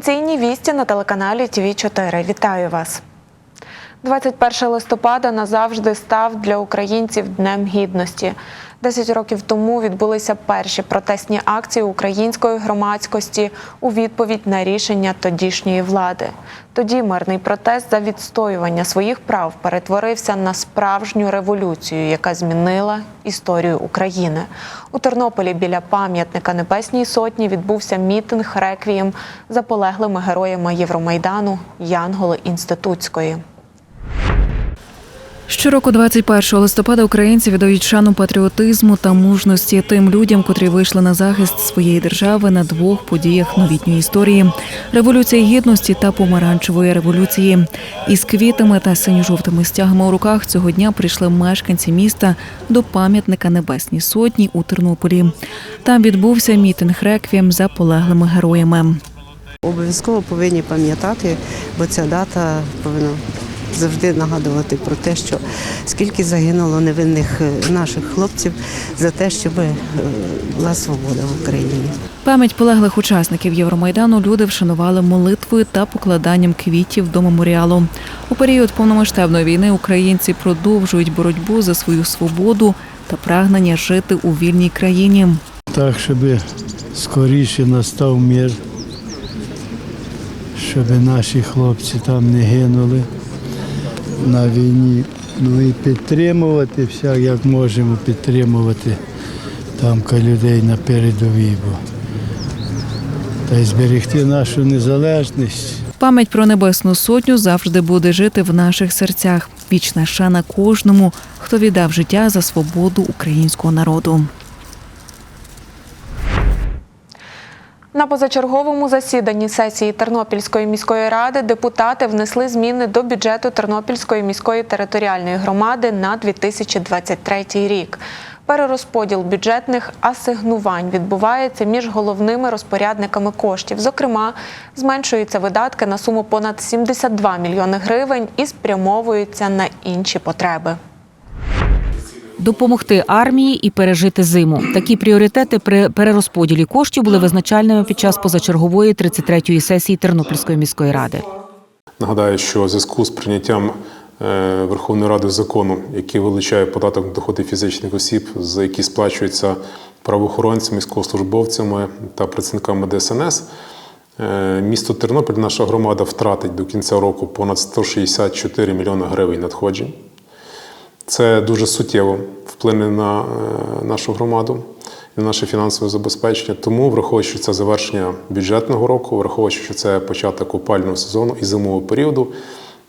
Провінційні вісті на телеканалі ТВ 4 Вітаю вас. 21 листопада назавжди став для українців Днем Гідності. Десять років тому відбулися перші протестні акції української громадськості у відповідь на рішення тодішньої влади. Тоді мирний протест за відстоювання своїх прав перетворився на справжню революцію, яка змінила історію України. У Тернополі біля пам'ятника Небесній Сотні відбувся мітинг реквієм за полеглими героями Євромайдану Янголи Інститутської. Щороку, 21 листопада, українці віддають шану патріотизму та мужності тим людям, котрі вийшли на захист своєї держави на двох подіях новітньої історії революції гідності та помаранчевої революції. Із квітами та синьо-жовтими стягами у руках цього дня прийшли мешканці міста до пам'ятника Небесній Сотні у Тернополі. Там відбувся мітинг реквієм за полеглими героями. Обов'язково повинні пам'ятати, бо ця дата повинна завжди нагадувати про те, що скільки загинуло невинних е, наших хлопців за те, щоб е, була свобода в Україні. Пам'ять полеглих учасників Євромайдану люди вшанували молитвою та покладанням квітів до меморіалу. У період повномасштабної війни українці продовжують боротьбу за свою свободу та прагнення жити у вільній країні. так, щоб скоріше настав мир, щоб наші хлопці там не гинули на війні. Ну і підтримувати всяк, як можемо підтримувати там людей на передовій. Та й зберегти нашу незалежність. Пам'ять про небесну сотню завжди буде жити в наших серцях. Вічна шана кожному, хто віддав життя за свободу українського народу. На позачерговому засіданні сесії Тернопільської міської ради депутати внесли зміни до бюджету Тернопільської міської територіальної громади на 2023 рік. Перерозподіл бюджетних асигнувань відбувається між головними розпорядниками коштів. Зокрема, зменшуються видатки на суму понад 72 мільйони гривень і спрямовуються на інші потреби. Допомогти армії і пережити зиму. Такі пріоритети при перерозподілі коштів були визначальними під час позачергової 33-ї сесії Тернопільської міської ради. Нагадаю, що у зв'язку з прийняттям е, Верховної Ради закону, який вилучає податок на доходи фізичних осіб, за які сплачуються правоохоронцями, військовослужбовцями та працівниками ДСНС, е, місто Тернопіль, наша громада втратить до кінця року понад 164 мільйони гривень надходжень. Це дуже суттєво вплине на е, нашу громаду і на наше фінансове забезпечення. Тому, враховуючи що це завершення бюджетного року, враховуючи, що це початок опального сезону і зимового періоду,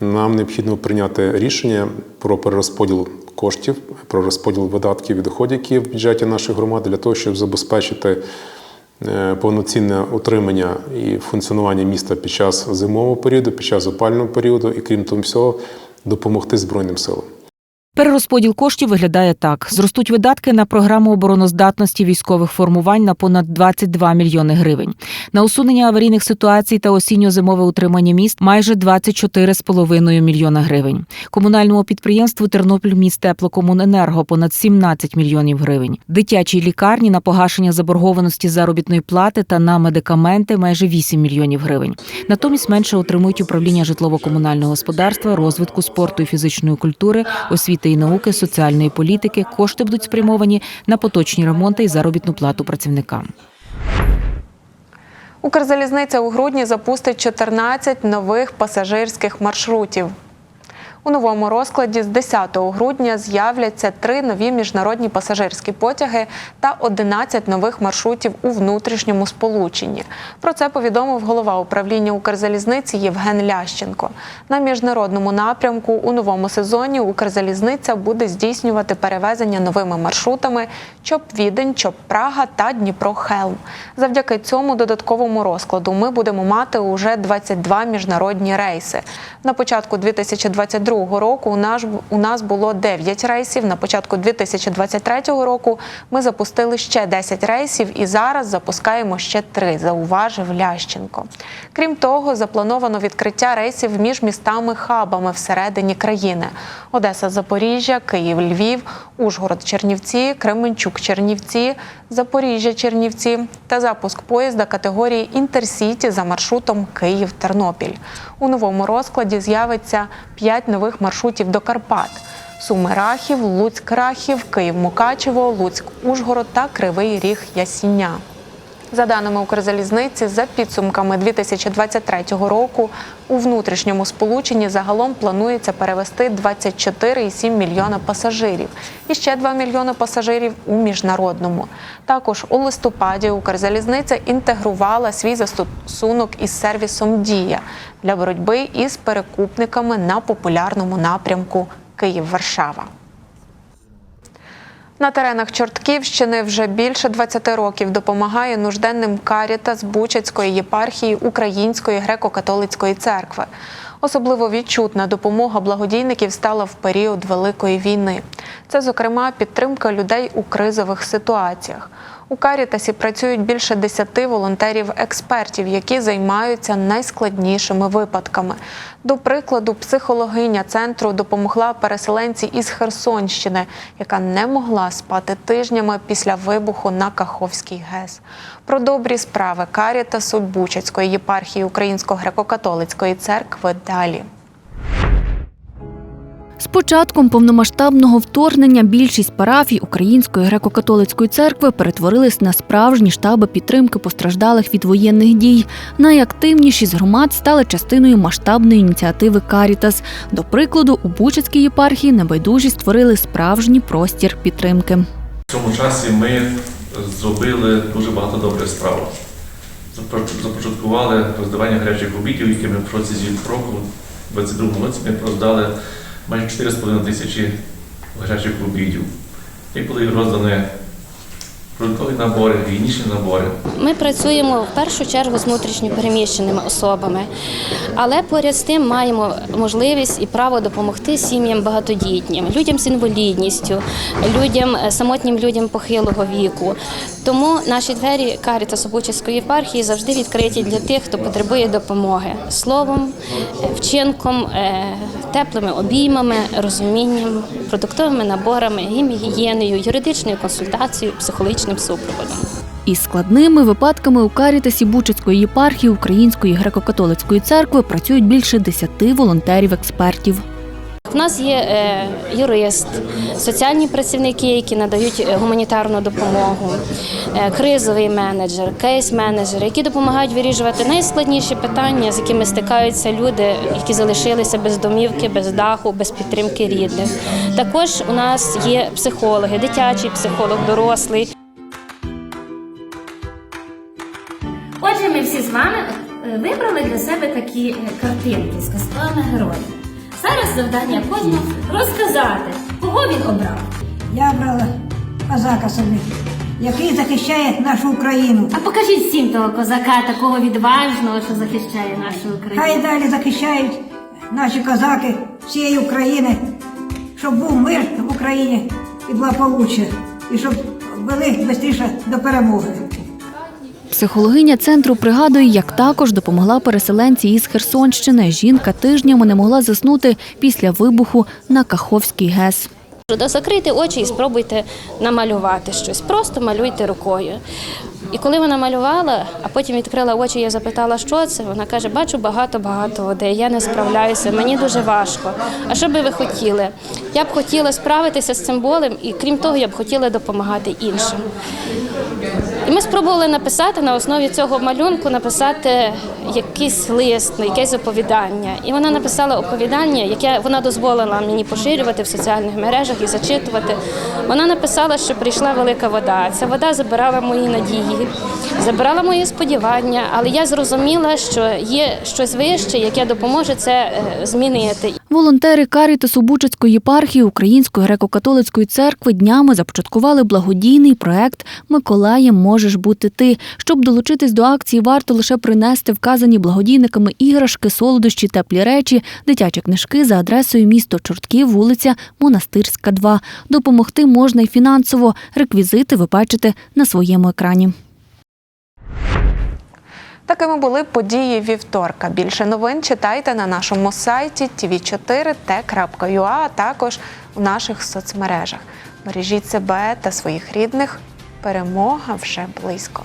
нам необхідно прийняти рішення про перерозподіл коштів, про розподіл видатків і доходів, які в бюджеті нашої громади, для того, щоб забезпечити е, повноцінне утримання і функціонування міста під час зимового періоду, під час опального періоду, і крім того всього, допомогти Збройним силам. Перерозподіл коштів виглядає так: зростуть видатки на програму обороноздатності військових формувань на понад 22 мільйони гривень. На усунення аварійних ситуацій та осінньо-зимове утримання міст майже 24,5 мільйона гривень. Комунальному підприємству Тернопіль міст теплокомуненерго понад 17 мільйонів гривень. Дитячій лікарні на погашення заборгованості заробітної плати та на медикаменти майже 8 мільйонів гривень. Натомість менше отримують управління житлово-комунального господарства, розвитку спорту і фізичної культури, освіти і науки, соціальної політики. Кошти будуть спрямовані на поточні ремонти і заробітну плату працівникам. Укрзалізниця у грудні запустить 14 нових пасажирських маршрутів. У новому розкладі з 10 грудня з'являться три нові міжнародні пасажирські потяги та 11 нових маршрутів у внутрішньому сполученні. Про це повідомив голова управління Укрзалізниці Євген Лященко. На міжнародному напрямку у новому сезоні Укрзалізниця буде здійснювати перевезення новими маршрутами Чоп-Відень, Чоп-Прага та Дніпро-Хелм. Завдяки цьому додатковому розкладу ми будемо мати уже 22 міжнародні рейси. На початку 2022 2022 року у нас, у нас було 9 рейсів. На початку 2023 року ми запустили ще 10 рейсів і зараз запускаємо ще 3, зауважив Лященко. Крім того, заплановано відкриття рейсів між містами-хабами всередині країни: Одеса, Запоріжжя, Київ, Львів, Ужгород, Чернівці, Кременчук, Чернівці, Запоріжжя, Чернівці та запуск поїзда категорії Інтерсіті за маршрутом Київ-Тернопіль. У новому розкладі з'явиться 5 нових маршрутів до Карпат. Суми Рахів, Луцьк Рахів, Київ Мукачево, Луцьк Ужгород та Кривий Ріг Ясіня. За даними Укрзалізниці, за підсумками 2023 року у внутрішньому сполученні загалом планується перевести 24,7 мільйона пасажирів і ще 2 мільйони пасажирів у міжнародному. Також у листопаді Укрзалізниця інтегрувала свій застосунок із сервісом Дія для боротьби із перекупниками на популярному напрямку Київ-Варшава. На теренах Чортківщини вже більше 20 років допомагає нужденним Карітас Бучацької єпархії Української греко-католицької церкви. Особливо відчутна допомога благодійників стала в період Великої війни. Це, зокрема, підтримка людей у кризових ситуаціях. У Карітасі працюють більше 10 волонтерів-експертів, які займаються найскладнішими випадками. До прикладу, психологиня центру допомогла переселенці із Херсонщини, яка не могла спати тижнями після вибуху на Каховський ГЕС. Про добрі справи Карітасу Бучацької єпархії Українсько-греко-католицької церкви далі. З початком повномасштабного вторгнення більшість парафій Української греко-католицької церкви перетворились на справжні штаби підтримки постраждалих від воєнних дій. Найактивніші з громад стали частиною масштабної ініціативи Карітас. До прикладу, у Бучацькій єпархії небайдужі створили справжній простір підтримки. В цьому часі ми зробили дуже багато добрих справ. Започаткували роздавання гарячих обідів, які ми в протязі року, у 2022 році, ми роздали майже 4,5 тисячі лежачих обідів. І були роздані продуктові набори, гігієнічні набори. Ми працюємо в першу чергу з внутрішньо переміщеними особами, але поряд з тим маємо можливість і право допомогти сім'ям багатодітнім, людям з інвалідністю, людям, е, самотнім людям похилого віку. Тому наші двері Карітасу Бучацької єпархії завжди відкриті для тих, хто потребує допомоги словом, е, вчинком, е, теплими обіймами, розумінням, продуктовими наборами, гігієною, юридичною консультацією, психологічним супроводом. Із складними випадками у Карітасі Бучацької єпархії Української греко-католицької церкви працюють більше 10 волонтерів-експертів. У нас є е, юрист, соціальні працівники, які надають е, гуманітарну допомогу, е, кризовий менеджер, кейс-менеджер, які допомагають вирішувати найскладніші питання, з якими стикаються люди, які залишилися без домівки, без даху, без підтримки рідних. Також у нас є психологи, дитячий психолог, дорослий. Всі з вами е, вибрали для себе такі е, картинки з казковими героями. Зараз завдання кожного розказати, кого він обрав. Я брала козака собі, який захищає нашу Україну. А покажіть всім того козака, такого відважного, що захищає нашу Україну. Хай далі захищають наші козаки всієї України, щоб був мир в Україні і благополуччя, і щоб вели швидше до перемоги. Психологиня центру пригадує, як також допомогла переселенці із Херсонщини. Жінка тижнями не могла заснути після вибуху на Каховський ГЕС. Закрийте очі і спробуйте намалювати щось. Просто малюйте рукою. І коли вона малювала, а потім відкрила очі, я запитала, що це. Вона каже: бачу багато-багато води, я не справляюся, мені дуже важко. А що би ви хотіли? Я б хотіла справитися з цим болем, і крім того, я б хотіла допомагати іншим. І ми спробували написати на основі цього малюнку, написати якийсь лист, якесь оповідання. І вона написала оповідання, яке вона дозволила мені поширювати в соціальних мережах і зачитувати. Вона написала, що прийшла велика вода. Ця вода забирала мої надії, забирала мої сподівання, але я зрозуміла, що є щось вище, яке допоможе це е, змінити. Волонтери Карітасу Бучацької єпархії Української греко-католицької церкви днями започаткували благодійний проект Миколаєм можеш бути ти. Щоб долучитись до акції, варто лише принести вказані благодійниками іграшки, солодощі, теплі речі, дитячі книжки за адресою місто Чортків, вулиця Монастирська, 2. Допомогти можна й фінансово. Реквізити ви бачите на своєму екрані. Такими були події вівторка. Більше новин читайте на нашому сайті tv4t.ua, а також у наших соцмережах. Бережіть себе та своїх рідних. Перемога вже близько.